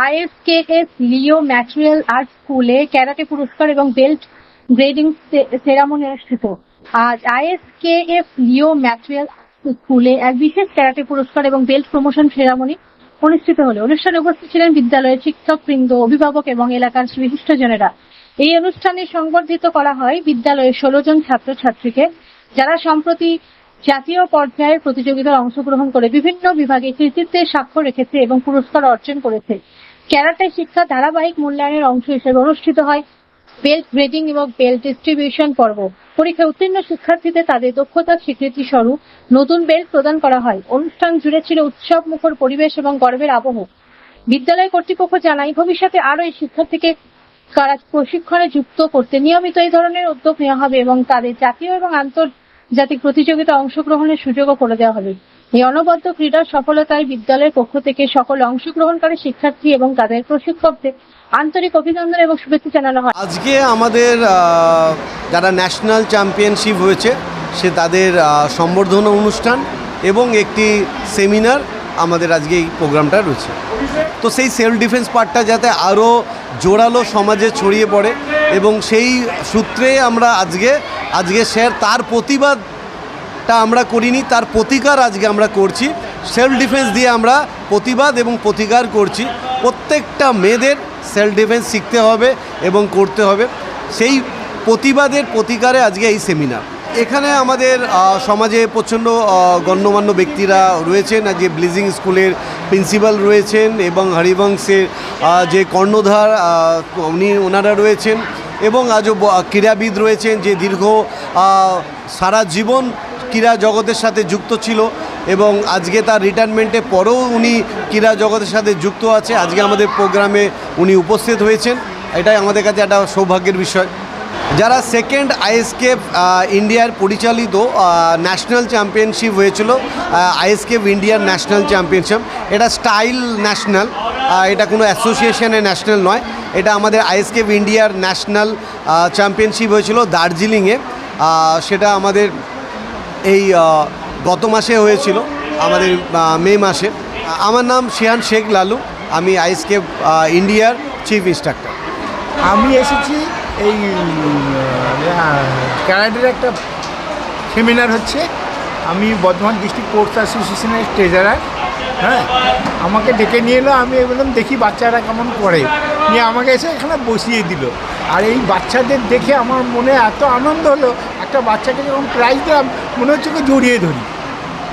আইএসকেএস, Leo martial art স্কুলে karate পুরস্কার এবং বেল্ট গ্রেডিং সেরামনি অনুষ্ঠিত। আজ আইএসকেএফ লিও ম্যাটেরিয়াল স্কুলে এক বিশেষ ক্যারাটে পুরস্কার এবং বেল্ট প্রমোশন সেরামনি অনুষ্ঠিত হলো। অনুষ্ঠানে উপস্থিত ছিলেন বিদ্যালয়ের শিক্ষক বৃন্দ অভিভাবক এবং এলাকার বিশিষ্টজনেরা এই অনুষ্ঠানে সংবর্ধিত করা হয় বিদ্যালয়ের ষোলো জন ছাত্রছাত্রীকে, যারা সম্প্রতি জাতীয় পর্যায়ের প্রতিযোগিতায় অংশগ্রহণ করে বিভিন্ন বিভাগে কৃতিত্বের স্বাক্ষর রেখেছে এবং পুরস্কার অর্জন করেছে। ক্যারাটে শিক্ষা ধারাবাহিক মূল্যায়নের অংশ হিসেবে অনুষ্ঠিত হয়। বেল্ট গ্রেডিং এবং বেল্ট ডিস্ট্রিবিউশন পর্ব। পরীক্ষায় উত্তীর্ণ শিক্ষার্থীদের তাদের দক্ষতার স্বীকৃতি স্বরূপ নতুন বেল্ট প্রদান করা হয়। অনুষ্ঠান জুড়ে ছিল উৎসব মুখর পরিবেশ এবং গর্বের আবহ। বিদ্যালয় কর্তৃপক্ষ জানায়, ভবিষ্যতে আরও এই শিক্ষার্থীকে কারা প্রশিক্ষণে যুক্ত করতে নিয়মিত এই ধরনের উদ্যোগ নেওয়া হবে এবং তাদের জাতীয় এবং আন্তর্জাতিক প্রতিযোগিতা অংশগ্রহণের সুযোগও করে দেওয়া হবে। অনবদ্য ক্রীড়ার সফলতায় বিদ্যালয়ের পক্ষ থেকে সকল অংশগ্রহণকারী শিক্ষার্থী এবং তাদের প্রশিক্ষকদের আন্তরিক অভিনন্দন এবং শুভেচ্ছা জানানো হয়। আজকে আমাদের যারা ন্যাশনাল চ্যাম্পিয়নশিপ হয়েছে, সে তাদের সম্বর্ধনা অনুষ্ঠান এবং একটি সেমিনার আমাদের আজকে এই প্রোগ্রামটা রয়েছে। তো সেই সেলফ ডিফেন্স পার্টটা যাতে আরও জোরালো সমাজে ছড়িয়ে পড়ে এবং সেই সূত্রে আমরা আজকে আজকে স্যার তার প্রতিবাদটা আমরা করিনি, তার প্রতিকার আজকে আমরা করছি। সেলফ ডিফেন্স দিয়ে আমরা প্রতিবাদ এবং প্রতিকার করছি। প্রত্যেকটা মেয়েদের সেলফ ডিফেন্স শিখতে হবে এবং করতে হবে। সেই প্রতিবাদের প্রতিকারে আজকে এই সেমিনার এখানে আমাদের সমাজে প্রচণ্ড গণ্যমান্য ব্যক্তিরা রয়েছেন। আজকে ব্লিজিং স্কুলের প্রিন্সিপাল রয়েছেন এবং হরিবংশের যে কর্ণধার উনি ওনারা রয়েছেন এবং আজও ক্রীড়াবিদ রয়েছেন যে দীর্ঘ সারা জীবন ক্রীড়া জগতের সাথে যুক্ত ছিল এবং আজকে তার রিটায়ারমেন্টের পরেও উনি ক্রীড়া জগতের সাথে যুক্ত আছে। আজকে আমাদের প্রোগ্রামে উনি উপস্থিত হয়েছেন। এটাই আমাদের কাছে একটা সৌভাগ্যের বিষয়। যারা সেকেন্ড আইএসকেপ ইন্ডিয়ার পরিচালিত ন্যাশনাল চ্যাম্পিয়নশিপ হয়েছিল আইএসকেপ ইন্ডিয়ার ন্যাশনাল চ্যাম্পিয়নশিপ এটা স্টাইল ন্যাশনাল এটা কোনো অ্যাসোসিয়েশনের ন্যাশনাল নয়। এটা আমাদের আইএসকেপ ইন্ডিয়ার ন্যাশনাল চ্যাম্পিয়নশিপ হয়েছিল দার্জিলিংয়ে। সেটা আমাদের এই গত মাসে হয়েছিল, আমাদের মে মাসে। আমার নাম শিয়ান শেখ লালু, আমি আইএসকেপ ইন্ডিয়ার চিফ ইন্সট্রাক্টর। আমি এসেছি এই ক্যারাটের একটা সেমিনার হচ্ছে। আমি বর্ধমান ডিস্ট্রিক্ট স্পোর্টস অ্যাসোসিয়েশনের ট্রেজারার হ্যাঁ? আমাকে ডেকে নিয়ে এলো, আমি বললাম, দেখি বাচ্চারা কেমন করে নিয়ে আমাকে এসে এখানে বসিয়ে দিল। আর এই বাচ্চাদের দেখে আমার মনে এত আনন্দ হলো একটা বাচ্চাকে যখন প্রাইজ দিলাম মনে হচ্ছে ওকে জড়িয়ে ধরি।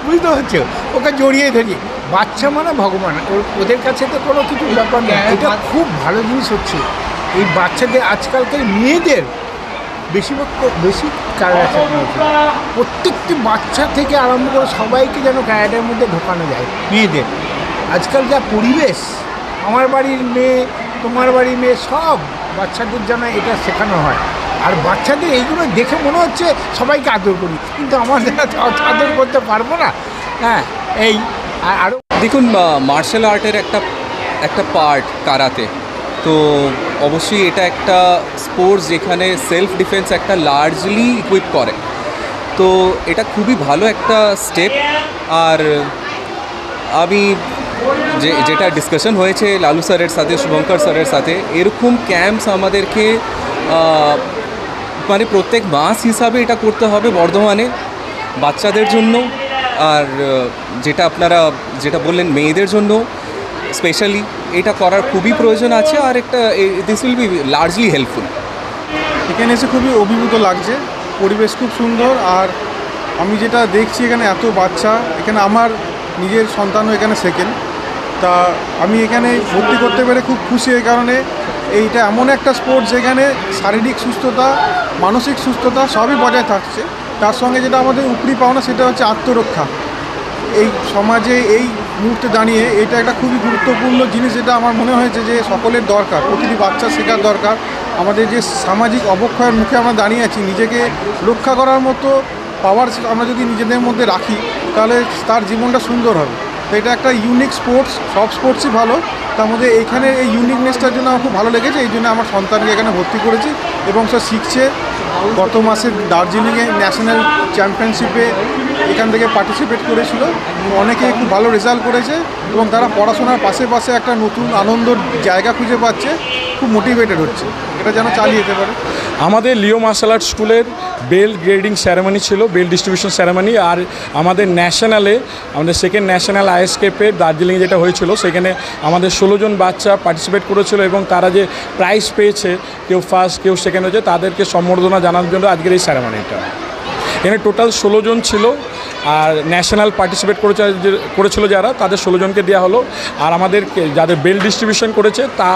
বুঝতে পারছ? ওকে জড়িয়ে ধরি। বাচ্চা মানে ভগবান। ওর ওদের কাছে তো কোনো কিছু ব্যাপার নেই। এটা খুব ভালো জিনিস হচ্ছে। এই বাচ্চাদের আজকালকার মেয়েদের বেশিরভাগ বেশি প্রত্যেকটি বাচ্চা থেকে আরম্ভ করে সবাইকে যেন ক্যারাটের মধ্যে ঢোকানো যায়। মেয়েদের। আজকাল যা পরিবেশ আমার বাড়ির মেয়ে তোমার বাড়ির মেয়ে সব বাচ্চাদের যেন এটা শেখানো হয়। আর বাচ্চাদের এইগুলো দেখে মনে হচ্ছে সবাইকে আদর করি। কিন্তু আমাদের আদর করতে পারব না হ্যাঁ এই, আর আরও দেখুন মার্শাল আর্টের একটা একটা পার্ট কারাতে। তো অবশ্যই এটা একটা স্পোর্টস যেখানে সেলফ ডিফেন্স একটা লার্জলি ইকুইপ করে। তো এটা খুবই ভালো একটা স্টেপ আর আমি যে, যেটা ডিসকাশন হয়েছে লালু স্যারের সাথে, শুভঙ্কর স্যারের সাথে, এরকম ক্যাম্পস আমাদেরকে মানে প্রত্যেক মাস হিসাবে এটা করতে হবে বর্ধমানে বাচ্চাদের জন্য। আর যেটা আপনারা, যেটা বললেন মেয়েদের জন্য স্পেশালি এটা করার খুবই প্রয়োজন আছে আর একটা this will be largely helpful এখানে এসে খুবই অভিভূত লাগছে, পরিবেশ খুব সুন্দর আর আমি যেটা দেখছি এখানে এত বাচ্চা, এখানে আমার নিজের সন্তানও এখানে সেকেন্ড তা আমি এখানে ভর্তি করতে পেরে খুব খুশি এই কারণে। এইটা এমন একটা স্পোর্টস যেখানে শারীরিক সুস্থতা, মানসিক সুস্থতা সবই বজায় থাকছে। তার সঙ্গে যেটা আমাদের উপরি পাওনা সেটা হচ্ছে আত্মরক্ষা। এই সমাজে এই মুহূর্তে দাঁড়িয়ে এটা একটা খুবই গুরুত্বপূর্ণ জিনিস যেটা আমার মনে হয়েছে যে সকলের দরকার, প্রতিটি বাচ্চা শেখার দরকার। আমাদের যে সামাজিক অবক্ষয়ের মুখে আমরা দাঁড়িয়ে আছি, নিজেকে রক্ষা করার মতো পাওয়ার আমরা যদি নিজেদের মধ্যে রাখি, তাহলে তার জীবনটা সুন্দর হবে। এটা একটা ইউনিক স্পোর্টস সব স্পোর্টসই ভালো। তার মধ্যে এখানে এই ইউনিকনেসটার জন্য আমার খুব ভালো লেগেছে, এই জন্য আমার সন্তানকে এখানে ভর্তি করেছি এবং সে শিখছে। গত মাসে দার্জিলিংয়ে ন্যাশনাল চ্যাম্পিয়নশিপে এখান থেকে পার্টিসিপেট করেছিল। অনেকে খুব ভালো রেজাল্ট করেছে এবং তারা পড়াশোনার পাশে পাশে একটা নতুন আনন্দর জায়গা খুঁজে পাচ্ছে, খুব মোটিভেটেড হচ্ছে। এটা যেন চালিয়ে যেতে পারে। আমাদের লিও মার্শাল আর্ট স্কুলের বেল গ্রেডিং সেরেমনি ছিল, বেল ডিস্ট্রিবিউশন সেরেমনি আর আমাদের ন্যাশনালে, আমাদের সেকেন্ড ন্যাশনাল আইএসকেপে দার্জিলিং যেটা হয়েছিল, সেখানে আমাদের ষোলো জন বাচ্চা পার্টিসিপেট করেছিল এবং তারা যে প্রাইজ পেয়েছে, কেউ ফার্স্ট কেউ সেকেন্ড হয়েছে, তাদেরকে সম্বর্ধনা জানানোর জন্য আজকের এই স্যারেমনিটা এখানে টোটাল ষোলো জন ছিল আর ন্যাশনাল পার্টিসিপেট করেছে করেছিল যারা, তাদের ষোলো জনকে দেওয়া হলো। আর আমাদের যাদের বেল ডিস্ট্রিবিউশন করেছে, তা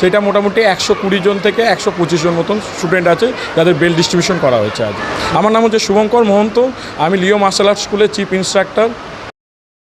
সেটা মোটামুটি একশো কুড়ি জন থেকে একশো পঁচিশ জন মতন স্টুডেন্ট আছে, যাদের বেল ডিস্ট্রিবিউশন করা হয়েছে আজ। আমার নাম হচ্ছে শুভঙ্কর মহন্ত, আমি লিও মার্শাল আর্ট স্কুলের চিফ ইনস্ট্রাক্টর।